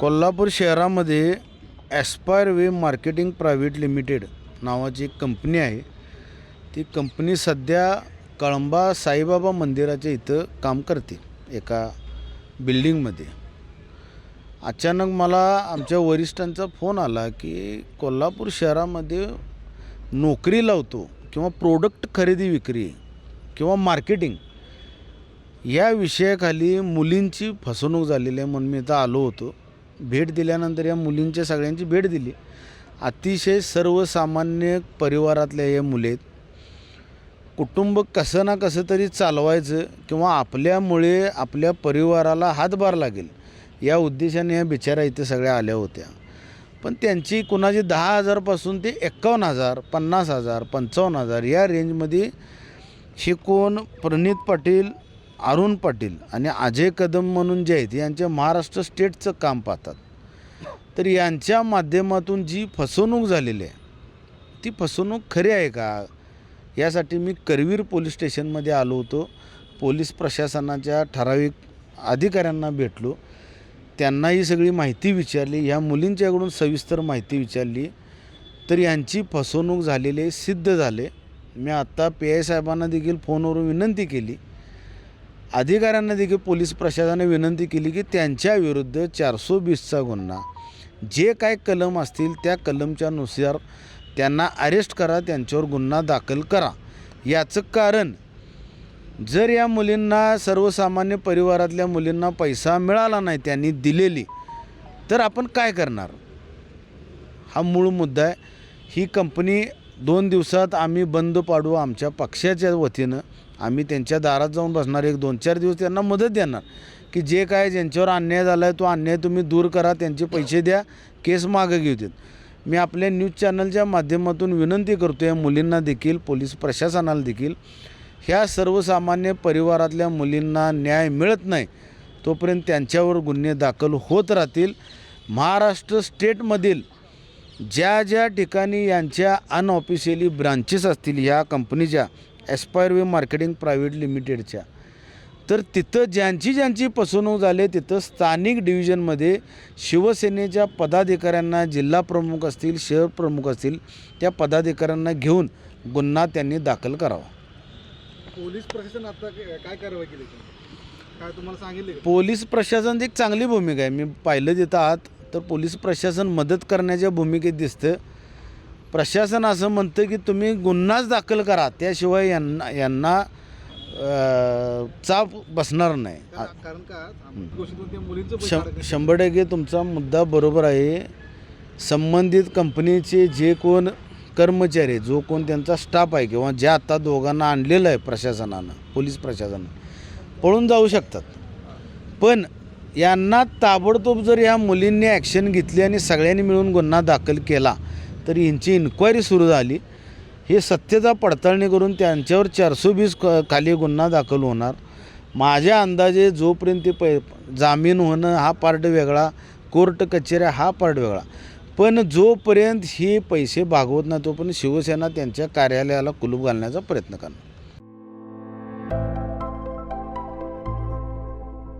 कोल्हापूर शहरामध्ये aspire way marketing private limited नावाची एक कंपनी आहे. ती कंपनी सध्या कळंबा साईबाबा मंदिराच्या इथं काम करते एका बिल्डिंगमध्ये अचानक मला आमच्या वरिष्ठांचा फोन आला की कोल्हापूर शहरामध्ये नोकरी लावतो किंवा प्रोडक्ट खरेदी विक्री किंवा मार्केटिंग या विषयाखाली मुलींची फसवणूक झालेली आहे म्हणून मी इथं आलो होतो. भेट दिल्यानंतर या मुलींच्या सगळ्यांची भेट दिली. अतिशय सर्वसामान्य परिवारातल्या या मुले आहेत. कुटुंब कसं ना कसं तरी चालवायचं किंवा आपल्यामुळे आपल्या परिवाराला हातभार लागेल या उद्देशाने या बिचाऱ्या इथे सगळ्या आल्या होत्या. पण त्यांची कुणाची दहा हजारपासून ते एक्कावन्न हजार पन्नास हजार पंचावन्न हजार या रेंजमध्ये शिकून प्रणित पाटील अरुण पाटील आणि अजय कदम म्हणून जे आहेत यांच्या महाराष्ट्र स्टेटचं काम पाहतात. तर यांच्या माध्यमातून जी फसवणूक झालेली आहे ती फसवणूक खरी आहे का? यासाठी मी करवीर पोलीस स्टेशनमध्ये आलो होतो. पोलीस प्रशासनाच्या ठराविक अधिकाऱ्यांना भेटलो. त्यांना ही सगळी माहिती विचारली. ह्या मुलींच्याकडून सविस्तर माहिती विचारली. तर यांची फसवणूक झालेली सिद्ध झाले. मी आत्ता पी आय साहेबांना देखील फोनवरून विनंती केली. अधिकाऱ्यांना देखील पोलीस प्रशासनाने विनंती केली की त्यांच्या विरुद्ध चारशे वीसचा गुन्हा. जे काय कलम असतील त्या कलमच्या नुसार त्यांना अरेस्ट करा त्यांच्यावर गुन्हा दाखल करा. याचं कारण जर या मुलींना सर्वसामान्य परिवारातल्या मुलींना पैसा मिळाला नाही त्यांनी दिलेली तर आपण काय करणार? हा मूळ मुद्दा आहे. ही कंपनी दोन दिवसात आम्ही बंद पाडू आमच्या पक्षाच्या वतीनं. आम्ही त्यांच्या दारात जाऊन बसणार एक दोन चार दिवस त्यांना मदत देणार. की जे काय ज्यांच्यावर अन्याय झाला आहे तो अन्याय तुम्ही दूर करा त्यांचे पैसे द्या केस मागं घेऊ देत. मी आपल्या न्यूज चॅनलच्या माध्यमातून विनंती करतो या मुलींना देखील पोलीस प्रशासनाला देखील ह्या सर्वसामान्य परिवारातल्या मुलींना न्याय मिळत नाही तोपर्यंत त्यांच्यावर गुन्हे दाखल होत राहतील. महाराष्ट्र स्टेटमधील ज्या ज्या ठिकाणी यांच्या अनऑफिशियली ब्रांचेस असतील ह्या कंपनीच्या ॲस्पायर वे मार्केटिंग प्रायव्हेट लिमिटेडच्या तर तिथं ज्यांची ज्यांची फसवणूक झाली तिथं स्थानिक डिव्हिजनमध्ये शिवसेनेच्या पदाधिकाऱ्यांना जिल्हा प्रमुख असतील शहर प्रमुख असतील त्या पदाधिकाऱ्यांना घेऊन गुन्हा त्यांनी दाखल करावा. पोलीस प्रशासन आता काय कारवाई केली काय तुम्हाला सांगितले पोलीस प्रशासन एक चांगली भूमिका आहे. मी पाहिलं तिथं आहात तर पोलीस प्रशासन मदत करण्याच्या भूमिकेत दिसतं. प्रशासन असं म्हणतं की तुम्ही गुन्हाच दाखल करा. त्याशिवाय यांना यांना चाप बसणार नाही. पैसे शं. शंभर टक्के तुमचा मुद्दा बरोबर आहे. संबंधित कंपनीचे जे कोण कर्मचारी जो कोण त्यांचा स्टाफ आहे किंवा ज्या आता दोघांना आणलेलं आहे प्रशासनानं पोलीस प्रशासनानं पळून जाऊ शकतात. पण यांना ताबडतोब जर या मुलींनी ॲक्शन घेतली आणि सगळ्यांनी मिळून गुन्हा दाखल केला तर यांची इन्क्वायरी सुरू झाली. हे सत्यता पडताळणी करून त्यांच्यावर चारशे वीस क- खाली गुन्हा दाखल होणार. माझ्या अंदाजे जोपर्यंत ते पै जामीन होणं हा पार्ट वेगळा कोर्ट कचेऱ्या हा पार्ट वेगळा. पण जोपर्यंत हे पैसे भागवत नाही तोपर्यंत शिवसेना त्यांच्या कार्यालयाला कुलूप घालण्याचा प्रयत्न करणार.